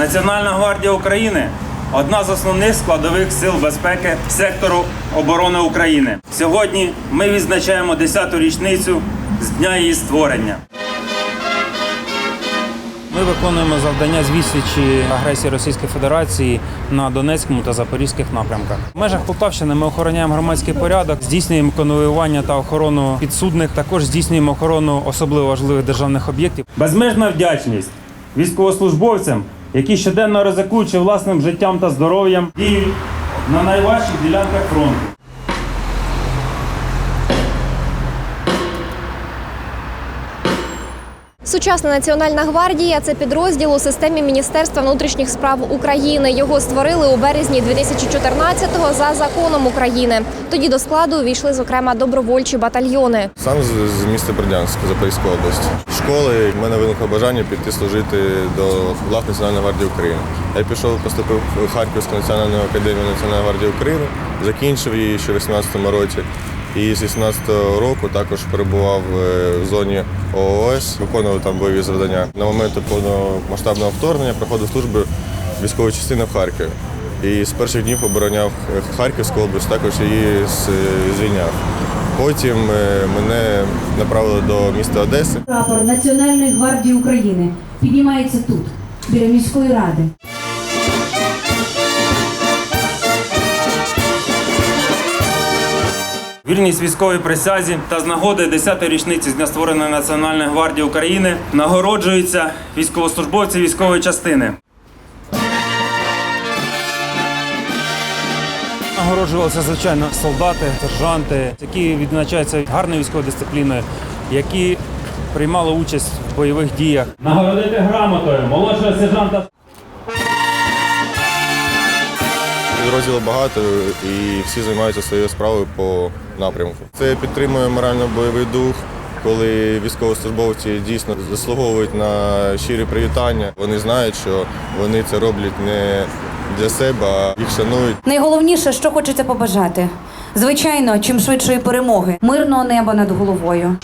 Національна гвардія України одна з основних складових сил безпеки сектору оборони України. Сьогодні ми відзначаємо 10-ту річницю з дня її створення. Ми виконуємо завдання з відсічі агресії Російської Федерації на Донецькому та Запорізьких напрямках. В межах Полтавщини ми охороняємо громадський порядок, здійснюємо конвоювання та охорону підсудних. Також здійснюємо охорону особливо важливих державних об'єктів. Безмежна вдячність військовослужбовцям, які щоденно ризикуючи власним життям та здоров'ям, діють на найважчих ділянках фронту. Сучасна національна гвардія це підрозділ у системі Міністерства внутрішніх справ України. Його створили у березні 2014-го за законом України. Тоді до складу увійшли зокрема добровольчі батальйони. Сам з, з міста Бердянська, Запорізької області. Школи в мене виникло бажання піти служити до лав Національної гвардії України. Я пішов, поступив в Харківську національну академію Національної гвардії України, закінчив її ще в 18-му році. І з 18-го року також перебував е, в зоні ООС, виконував там бойові завдання. На момент повномасштабного вторгнення проходив службу в військовій частині в Харкові. І з перших днів обороняв Харківську область, також її з- звільняв. Потім е, мене направили до міста Одеси. Прапор Національної гвардії України піднімається тут, біля міської ради. Вірність військовій присязі та з нагоди 10-ї річниці з дня створеної Національної гвардії України нагороджуються військовослужбовці військової частини. Нагороджувалися, звичайно, солдати, сержанти, які відзначаються гарною військовою дисципліною, які приймали участь в бойових діях. Нагородити грамотою молодшого сержанта Підрозділів багато і всі займаються своєю справою по напрямку. Це підтримує морально-бойовий дух, коли військовослужбовці дійсно заслуговують на щирі привітання. Вони знають, що вони це роблять не для себе, їх шанують. Найголовніше, що хочеться побажати. Звичайно, чим швидшої перемоги, мирного неба над головою.